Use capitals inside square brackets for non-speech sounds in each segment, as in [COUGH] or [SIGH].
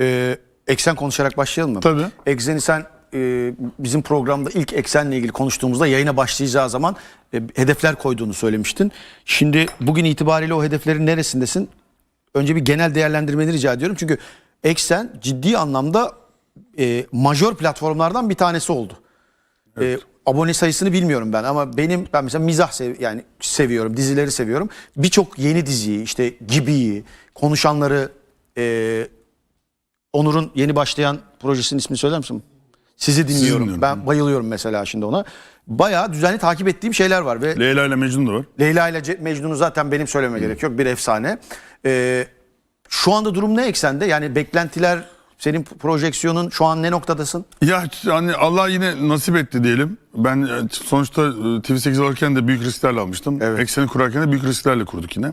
Ee, eksen konuşarak başlayalım mı? Tabii. Ekseni sen e, bizim programda ilk eksenle ilgili konuştuğumuzda yayına başlayacağı zaman e, hedefler koyduğunu söylemiştin. Şimdi bugün itibariyle o hedeflerin neresindesin? Önce bir genel değerlendirmeni rica ediyorum. Çünkü eksen ciddi anlamda e, majör platformlardan bir tanesi oldu. E, abone sayısını bilmiyorum ben ama benim ben mesela mizah sev, yani seviyorum, dizileri seviyorum. Birçok yeni diziyi işte Gibi'yi, konuşanları e, Onur'un yeni başlayan projesinin ismini söyler misin? Sizi dinliyorum. dinliyorum. Ben bayılıyorum mesela şimdi ona. Bayağı düzenli takip ettiğim şeyler var ve Leyla ile Mecnun da var. Leyla ile Ce- Mecnun'u zaten benim söylememe gerek yok. Bir efsane. Ee, şu anda durum ne eksende? Yani beklentiler, senin projeksiyonun şu an ne noktadasın? Ya hani Allah yine nasip etti diyelim. Ben e, sonuçta e, TV8 alırken de büyük risklerle almıştım. Evet. Ekseni kurarken de büyük risklerle kurduk yine.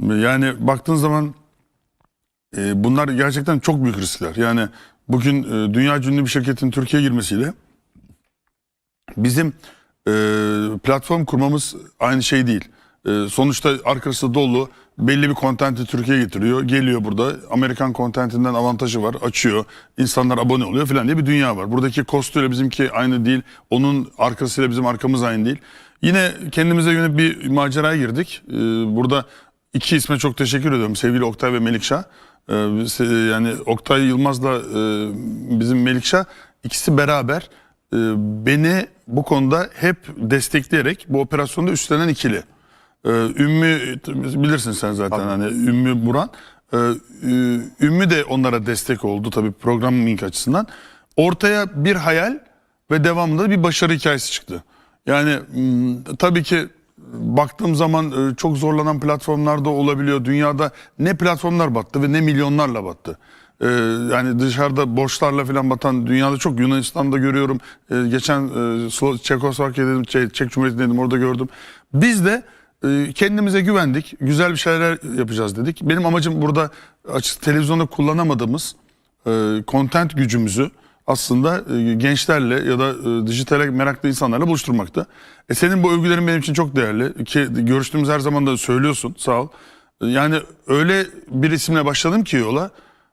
Yani baktığın zaman e, bunlar gerçekten çok büyük riskler. Yani bugün e, dünya ünlü bir şirketin Türkiye'ye girmesiyle bizim e, platform kurmamız aynı şey değil. E, sonuçta arkası dolu belli bir kontenti Türkiye'ye getiriyor. Geliyor burada Amerikan kontentinden avantajı var. Açıyor. insanlar abone oluyor falan diye bir dünya var. Buradaki kostuyla bizimki aynı değil. Onun arkasıyla bizim arkamız aynı değil. Yine kendimize yönelik bir maceraya girdik. E, burada iki isme çok teşekkür ediyorum. Sevgili Oktay ve Melikşah. E, se- yani Oktay Yılmaz'la e, bizim Melikşah ikisi beraber e, beni bu konuda hep destekleyerek bu operasyonda üstlenen ikili. Ee, Ümmü bilirsin sen zaten hani Ümmü Buran. Ee, Ümmü de onlara destek oldu tabii programming açısından. Ortaya bir hayal ve devamında da bir başarı hikayesi çıktı. Yani tabii ki baktığım zaman e, çok zorlanan platformlar da olabiliyor. Dünyada ne platformlar battı ve ne milyonlarla battı. Ee, yani dışarıda borçlarla falan batan dünyada çok Yunanistan'da görüyorum. Ee, geçen e, Slo- Çekoslovakya dedim, Çek, Çek Cumhuriyeti dedim orada gördüm. Biz de e, kendimize güvendik. Güzel bir şeyler yapacağız dedik. Benim amacım burada açık televizyonda kullanamadığımız e, content gücümüzü aslında e, gençlerle ya da e, dijitale meraklı insanlarla buluşturmaktı. E, senin bu övgülerin benim için çok değerli ki görüştüğümüz her zaman da söylüyorsun sağ ol. E, Yani öyle bir isimle başladım ki yola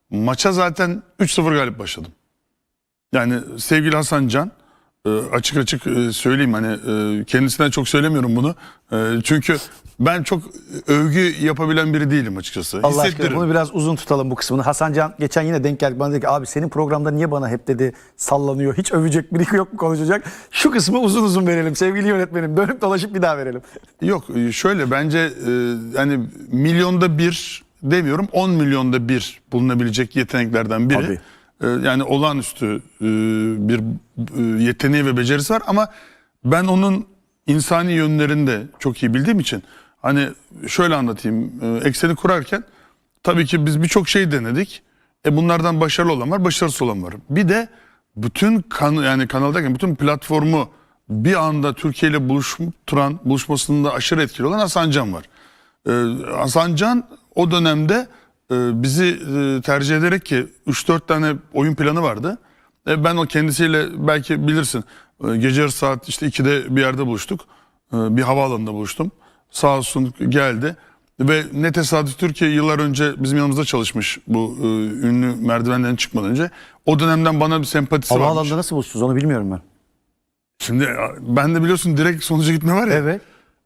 maça zaten 3-0 galip başladım. Yani sevgili Hasan Can açık açık e, söyleyeyim hani e, kendisinden çok söylemiyorum bunu. E, Çünkü ben çok övgü yapabilen biri değilim açıkçası. Allah aşkına bunu biraz uzun tutalım bu kısmını. Hasan Can geçen yine denk geldik bana dedi ki abi senin programda niye bana hep dedi sallanıyor. Hiç övecek biri yok mu konuşacak. Şu kısmı uzun uzun verelim sevgili yönetmenim. Dönüp dolaşıp bir daha verelim. Yok şöyle bence yani milyonda bir demiyorum 10 milyonda bir bulunabilecek yeteneklerden biri. Tabii. E, yani olağanüstü e, bir e, yeteneği ve becerisi var ama ben onun insani yönlerini de çok iyi bildiğim için hani şöyle anlatayım e, ekseni kurarken tabii ki biz birçok şey denedik. E bunlardan başarılı olan var, başarısız olan var. Bir de bütün kan yani kanaldayken bütün platformu bir anda Türkiye ile buluşturan, buluşmasında aşırı etkili olan Hasan Can var. Ee, Hasan Can o dönemde bizi e, tercih ederek ki 3-4 tane oyun planı vardı. E, ben o kendisiyle belki bilirsin e, gece yarısı saat işte 2'de bir yerde buluştuk. Bir havaalanında buluştum. Sağ olsun geldi. Ve ne tesadüf Türkiye yıllar önce bizim yanımızda çalışmış bu e, ünlü merdivenlerin çıkmadan önce. O dönemden bana bir sempatisi varmış. Havaalanında nasıl buluştunuz onu bilmiyorum ben. Şimdi ben de biliyorsun direkt sonuca gitme var ya. Evet.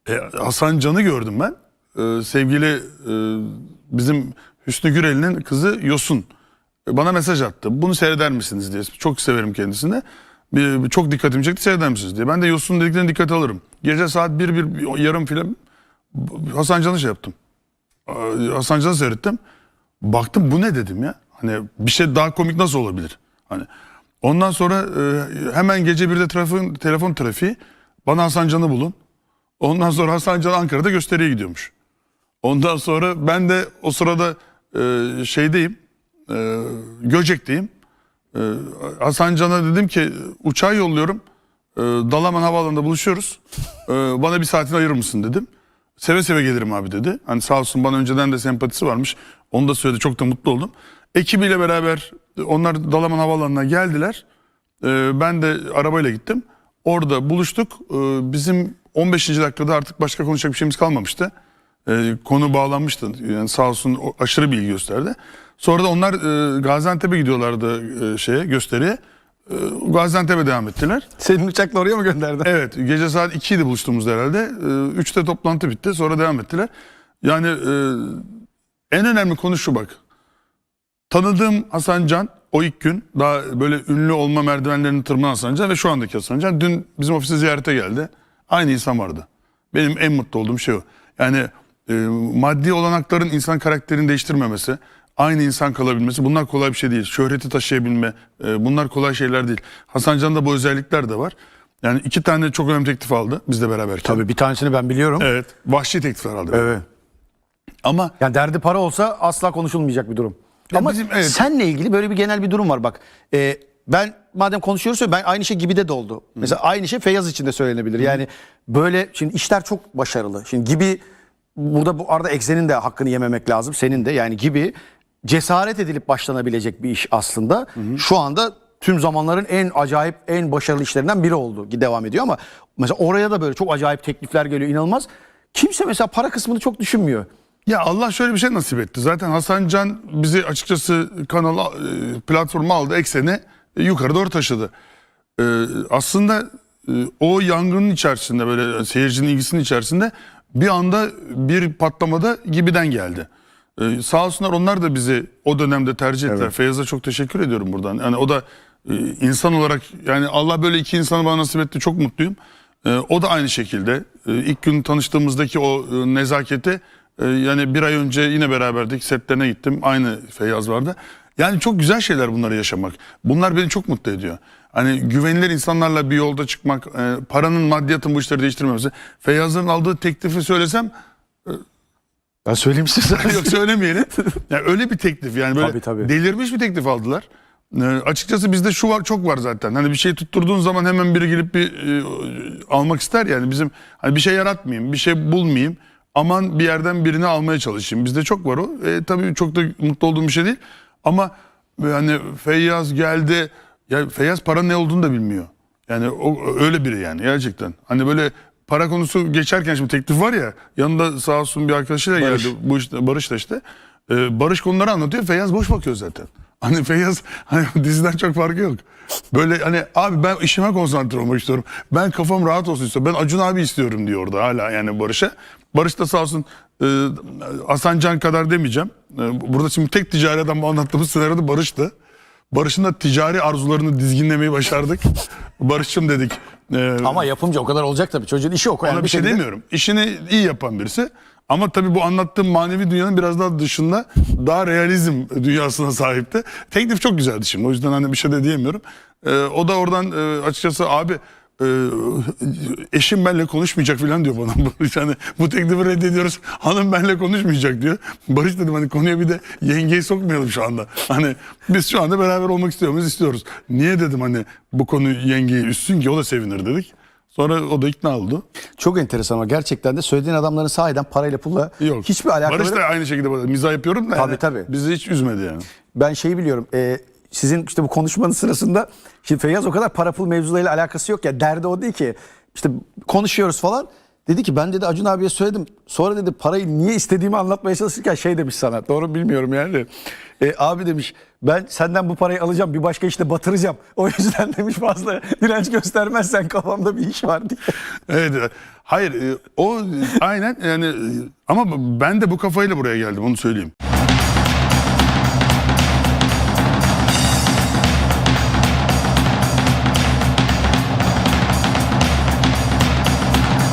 E, Hasan Can'ı gördüm ben. E, sevgili e, bizim Hüsnü Gürel'in kızı Yosun. Bana mesaj attı. Bunu seyreder misiniz diye. Çok severim kendisini. Bir, bir- çok dikkatimi çekti seyreder misiniz diye. Ben de Yosun dediklerine dikkat alırım. Gece saat 1 bir yarım filan Hasan Can'ı şey yaptım. Hasan Can'ı seyrettim. Baktım bu ne dedim ya. Hani bir şey daha komik nasıl olabilir? Hani ondan sonra e, hemen gece birde telefon, telefon trafiği bana Hasan Can'ı bulun. Ondan sonra Hasan Can Ankara'da gösteriye gidiyormuş. Ondan sonra ben de o sırada e, şeydeyim, e, Göcek'teyim. E, Hasan Can'a dedim ki uçağı yolluyorum. E, Dalaman Havaalanı'nda buluşuyoruz. E, bana bir saatini ayırır mısın dedim. Seve seve gelirim abi dedi. Hani sağ olsun bana önceden de sempatisi varmış. Onu da söyledi çok da mutlu oldum. Ekibiyle beraber onlar Dalaman Havaalanı'na geldiler. Ee, ben de arabayla gittim. Orada buluştuk. Ee, bizim 15. dakikada artık başka konuşacak bir şeyimiz kalmamıştı. Ee, konu bağlanmıştı. Yani sağ olsun aşırı bilgi gösterdi. Sonra da onlar e, Gaziantep'e gidiyorlardı e, şeye gösteriye. E, Gaziantep'e devam ettiler. Senin uçakla oraya mı gönderdin? Evet gece saat 2 idi buluştuğumuzda herhalde. E, 3'te toplantı bitti sonra devam ettiler. Yani e, en önemli konu şu bak. Tanıdığım Hasan Can o ilk gün daha böyle ünlü olma merdivenlerini tırmanan Hasan Can ve şu andaki Hasan Can dün bizim ofise ziyarete geldi. Aynı insan vardı. Benim en mutlu olduğum şey o. Yani e, maddi olanakların insan karakterini değiştirmemesi, aynı insan kalabilmesi bunlar kolay bir şey değil. Şöhreti taşıyabilme e, bunlar kolay şeyler değil. Hasan Can'da bu özellikler de var. Yani iki tane çok önemli teklif aldı bizle beraberken. Tabii bir tanesini ben biliyorum. Evet. Vahşi teklifler aldı. Evet. Ama Yani derdi para olsa asla konuşulmayacak bir durum. Ama bizim- evet. senle ilgili böyle bir genel bir durum var bak. Ee, ben madem konuşuyoruz ya ben aynı şey gibi de doldu. Mesela aynı şey Feyyaz için de söylenebilir. Yani böyle şimdi işler çok başarılı. Şimdi gibi burada bu arada Eksen'in de hakkını yememek lazım. Senin de yani gibi cesaret edilip başlanabilecek bir iş aslında. Şu anda tüm zamanların en acayip en başarılı işlerinden biri oldu. Devam ediyor ama mesela oraya da böyle çok acayip teklifler geliyor inanılmaz. Kimse mesela para kısmını çok düşünmüyor. Ya Allah şöyle bir şey nasip etti. Zaten Hasan Can bizi açıkçası kanala e, platforma aldı, ekseni e, yukarı doğru taşıdı. E, aslında e, o yangının içerisinde böyle seyircinin ilgisinin içerisinde bir anda bir patlamada gibiden geldi. E, sağ olsunlar onlar da bizi o dönemde tercih ettiler. Feyyaz'a çok teşekkür ediyorum buradan. Yani o da e, insan olarak yani Allah böyle iki insanı bana nasip etti çok mutluyum. E, o da aynı şekilde e, ilk gün tanıştığımızdaki o e, nezaketi e, yani bir ay önce yine beraberdik setlerine gittim aynı Feyyaz vardı. Yani çok güzel şeyler bunları yaşamak. Bunlar beni çok mutlu ediyor. Hani güvenilir insanlarla bir yolda çıkmak, e, paranın maddiyatın bu işleri değiştirmemesi. Feyyaz'ın aldığı teklifi söylesem Ben söyleyeyim size. [LAUGHS] yok söylemeyelim. Yani öyle bir teklif yani böyle Tabii, tabii. delirmiş bir teklif aldılar. Ee, açıkçası bizde şu var çok var zaten. Hani bir şey tutturduğun zaman hemen biri gelip bir e, almak ister yani bizim hani bir şey yaratmayayım, bir şey bulmayayım. Aman bir yerden birini almaya çalışayım. Bizde çok var o. E, tabii çok da mutlu olduğum bir şey değil. Ama hani Feyyaz geldi. Ya Feyyaz para ne olduğunu da bilmiyor. Yani o öyle biri yani gerçekten. Hani böyle para konusu geçerken şimdi teklif var ya yanında sağ olsun bir arkadaşıyla Barış. geldi. Bu işte Barış da işte. Ee, Barış konuları anlatıyor. Feyyaz boş bakıyor zaten. Hani Feyyaz hani [LAUGHS] diziden çok farkı yok. Böyle hani abi ben işime konsantre olmak istiyorum. Ben kafam rahat olsun istiyorum. Ben Acun abi istiyorum diyor orada hala yani Barış'a. Barış da sağ olsun e, Hasan Can kadar demeyeceğim. E, burada şimdi tek ticari adam bu anlattığımız senaryoda Barış'tı. Barış'ın da ticari arzularını dizginlemeyi başardık. [LAUGHS] Barış'cığım dedik. e, Ama yapımcı o kadar olacak tabii. Çocuğun işi o. Yani ona bir şey şekilde- demiyorum. İşini iyi yapan birisi. Ama tabii bu anlattığım manevi dünyanın biraz daha dışında daha realizm dünyasına sahipti. Teklif çok güzeldi şimdi. O yüzden hani bir şey de diyemiyorum. Ee, o da oradan e, açıkçası abi e, eşim benimle konuşmayacak falan diyor bana. [LAUGHS] yani bu teklifi reddediyoruz. Hanım benimle konuşmayacak diyor. Barış dedim hani konuya bir de yengeyi sokmayalım şu anda. Hani biz şu anda beraber olmak istiyor muyuz? İstiyoruz. Niye dedim hani bu konu yengeyi üssün ki o da sevinir dedik. Sonra o da ikna oldu. Çok enteresan ama gerçekten de söylediğin adamların sahiden parayla pulla Yok. hiçbir alakaları Barış da aynı şekilde mizah yapıyorum da. Tabii, yani tabii. Bizi hiç üzmedi yani. Ben şeyi biliyorum. e, sizin işte bu konuşmanın sırasında şimdi Feyyaz o kadar para pul mevzularıyla alakası yok ya. Derdi o değil ki. İşte konuşuyoruz falan. Dedi ki ben dedi Acun abiye söyledim. Sonra dedi parayı niye istediğimi anlatmaya çalışırken şey demiş sana. Doğru bilmiyorum yani. E, abi demiş ben senden bu parayı alacağım bir başka işte batıracağım. [LAUGHS] O yüzden demiş fazla direnç göstermezsen kafamda bir iş var diye. Evet. Hayır e, o aynen yani e, ama ben de bu kafayla buraya geldim onu söyleyeyim.